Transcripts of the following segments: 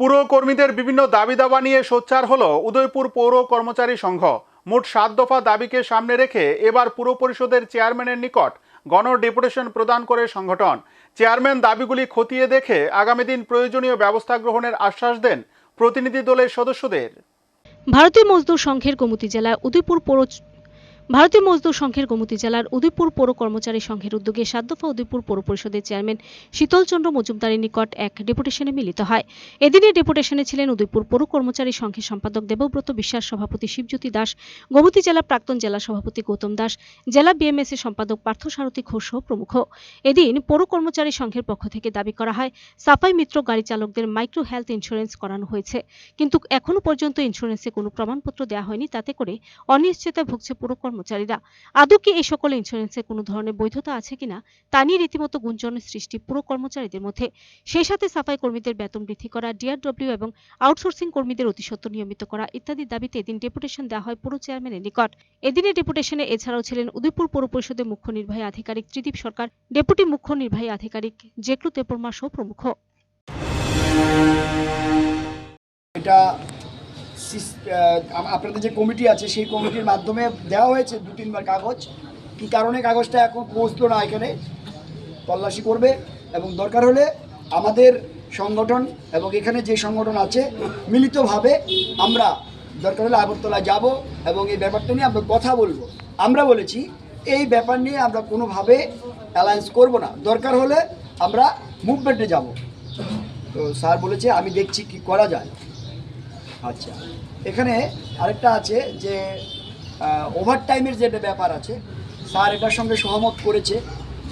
পুর কর্মীদের বিভিন্ন দাবি দাবা নিয়ে সোচ্চার হল উদয়পুর পৌর কর্মচারী সংঘ। মোট সাত দফা দাবিকে সামনে রেখে এবার পুর পরিষদের চেয়ারম্যানের নিকট গণ ডেপুটেশন প্রদান করে সংগঠন। চেয়ারম্যান দাবিগুলি খতিয়ে দেখে আগামী দিন প্রয়োজনীয় ব্যবস্থা গ্রহণের আশ্বাস দেন প্রতিনিধি দলের সদস্যদের। ভারতীয় মজদুর সংঘের গোমতী জেলার উদয়পুর পৌর ভারতীয় মজদুর সংঘের গোমতী জেলার উদয়পুর পৌর কর্মচারী সংঘের উদ্যোগে সাত দফা উদয়পুর পৌর পরিষদের চেয়ারম্যান শীতল চন্দ্র মজুমদারের নিকট এক ডেপুটেশনে মিলিত হয়। এদিনের ডেপুটেশনে ছিলেন উদয়পুর পৌর কর্মচারী সংঘের সম্পাদক দেবব্রত বিশ্বাস, সভাপতি শিবজ্যোতি দাস, গোমতী জেলা প্রাক্তন জেলা সভাপতি গৌতম দাস, জেলা বিএমএস এর সম্পাদক পার্থসারথী ঘোষ প্রমুখ। এদিন পৌর কর্মচারী সংঘের পক্ষ থেকে দাবি করা হয়, সাফাই মিত্র গাড়ি চালকদের মাইক্রো হেলথ ইন্স্যুরেন্স করানো হয়েছে। কিন্তু এখনও পর্যন্ত ইন্স্যুরেন্সে কোনো প্রমাণপত্র দেওয়া হয়নি, তাতে করে অনিশ্চয়তায় ভুগছে পুর কর্মচারীরা। আদৌ কি এই সকল ইন্স্যুরেন্সে কোনো ধরনের বৈধতা আছে কিনা, তা নিয়ে রীতিমতো গুঞ্জনের সৃষ্টি পুরো কর্মচারীদের মধ্যে। সেই সাথে সাফাই কর্মীদের বেতন বৃদ্ধি করা ডিআরডব্লিউ এবং আউটসোর্সিং কর্মীদের অতিসত্ত্ব নিয়মিত করা ইত্যাদি দাবিতে এদিন ডেপুটেশন দেওয়া হয় পুরো চেয়ারম্যানের নিকট। এদিনের ডেপুটেশনে এছাড়াও ছিলেন উদয়পুর পৌর পরিষদের মুখ্য নির্বাহী আধিকারিক ত্রিদীপ সরকার, ডেপুটি মুখ্য নির্বাহী আধিকারিক জেকলু তেপরমা প্রমুখ। এটা আপনাদের যে কমিটি আছে, সেই কমিটির মাধ্যমে দেওয়া হয়েছে দু, তিনবার কাগজ। কি কারণে কাগজটা এখন পৌঁছলো না এখানে? তল্লাশি করবে এবং দরকার হলে আমাদের সংগঠন এবং এখানে যে সংগঠন আছে, মিলিতভাবে আমরা দরকার হলে আগরতলা যাব এবং এই ব্যাপারটা নিয়ে আমরা কথা বলব। আমরা বলেছি, এই ব্যাপার নিয়ে আমরা কোনোভাবে অ্যালায়েন্স করব না। দরকার হলে আমরা মুভমেন্টে যাব। তো স্যার বলেছে, আমি দেখছি কি করা যায়। আচ্ছা। এখানে আরেকটা আছে যে ওভার টাইমের যে ব্যাপার আছে, স্যার এটার সঙ্গে সহমত করেছে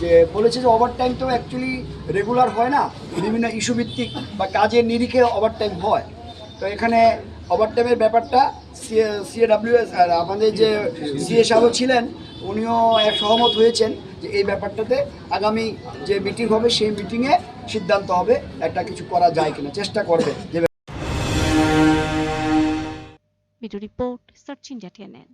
যে, বলেছে যে ওভার টাইম তো অ্যাকচুয়ালি রেগুলার হয় না, বিভিন্ন ইস্যু ভিত্তিক বা কাজের নিরিখে ওভার টাইম হয়। তো এখানে ওভার টাইমের ব্যাপারটা সিএডাব্লিউএস আর আমাদের যে সিএ সাহেব ছিলেন, উনিও এক সহমত হয়েছেন যে এই ব্যাপারটাতে আগামী যে মিটিং হবে, সেই মিটিংয়ে সিদ্ধান্ত হবে, একটা কিছু করা যায় কিনা, চেষ্টা করবে যে সার্চ ইন্ডিয়া টিএনএন